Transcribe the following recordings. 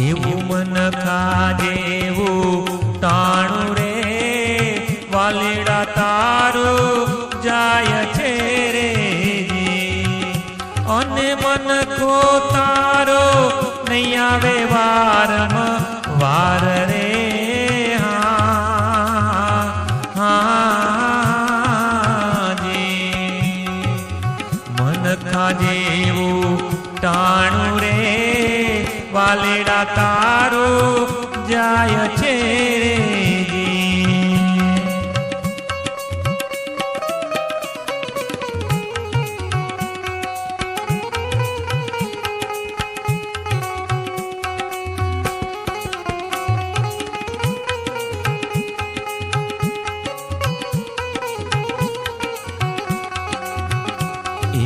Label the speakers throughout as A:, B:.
A: એવું મન ખાજેવું ટાણું રે વાલીડા તારું જાય છે રે. અને મન ખો તારો નહીં આવે વારમ વાર રે વાલેડા તારો જાય છે.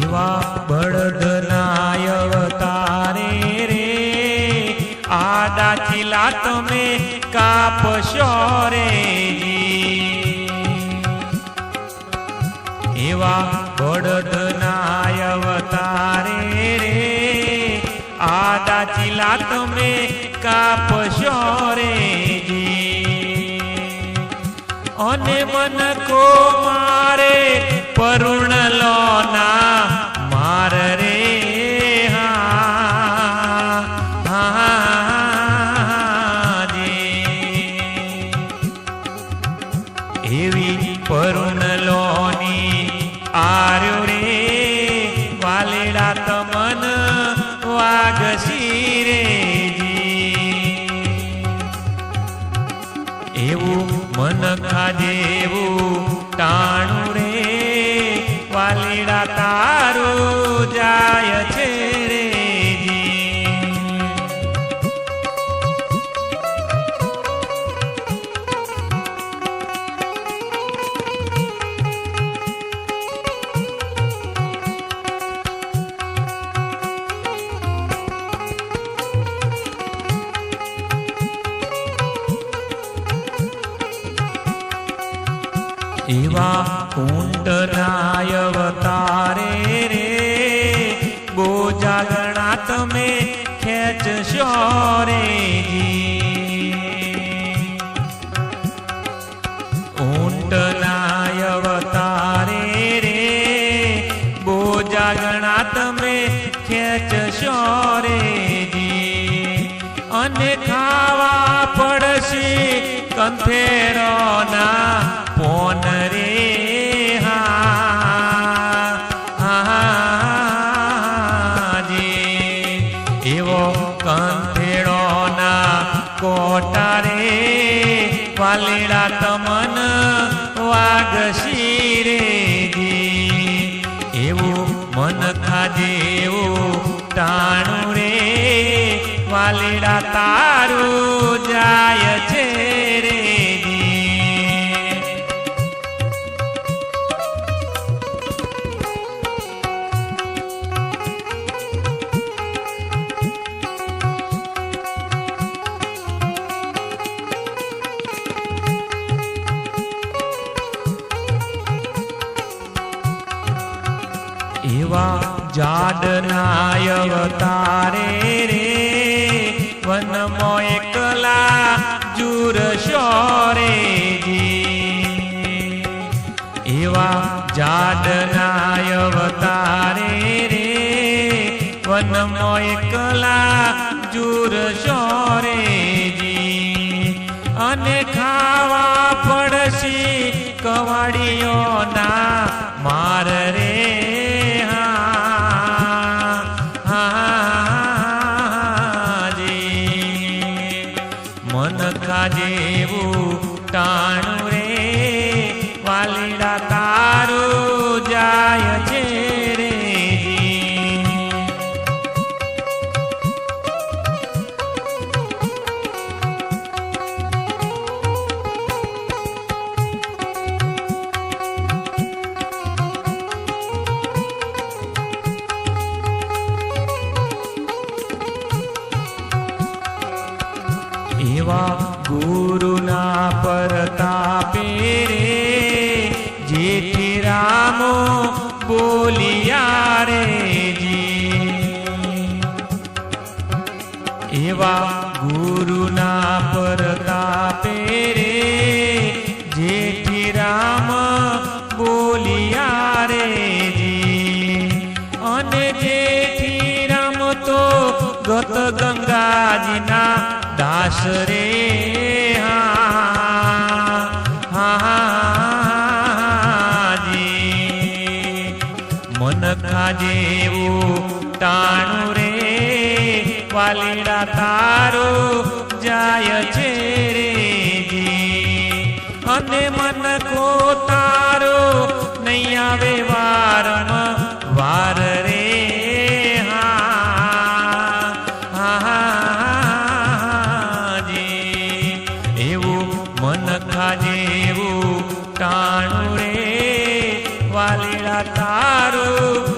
A: એવા બળદનાય આડા તમે કાપશો રે એવા બળદનાય અવતારે રે. આદા ચીલા તમે કાપશો રે અને મન કો મારે પરુણ લોના મન ખાજેવું ટાણું રે એવા કુંડનાય અવતારે રે. બોજા ગણા તમે ખેંચશો રે ઊંટનાય અવતારે રે. બોજા ગણા તમે ખેંચશો રે અને ખાવા પડશે કંથેરોના પોન રે હા હા જી. એવો કંથેડોના કોટા રે, વાલીડા તમન વાગશી રે જી. એવું મન ખાજેવું ટાણું રે, વાલીડા તારું જાય છે એવા જાડનાય અવતારે રે વનમો એકલા જુર શોરે. એવા જાડનાય અવતારે રે વનમો એકલા જુર શોરે. અને ખાવા પડશી કવાડીઓના માર રે એવા ગુરુના પરતાપે રે જેથી રામો બોલિયા રે એવા ગુરુના પરતાપે રે, જેઠી રામ બોલિયા રે અને જેઠી રામ તો ગત ગંગાજીના દાસ રે હા હા જી મન ખાજેવું ટાણું રે વાલીડા તારો જાય છે રે અને મન કો તારો નહીં આવે વારમ રે વાલીડા તારું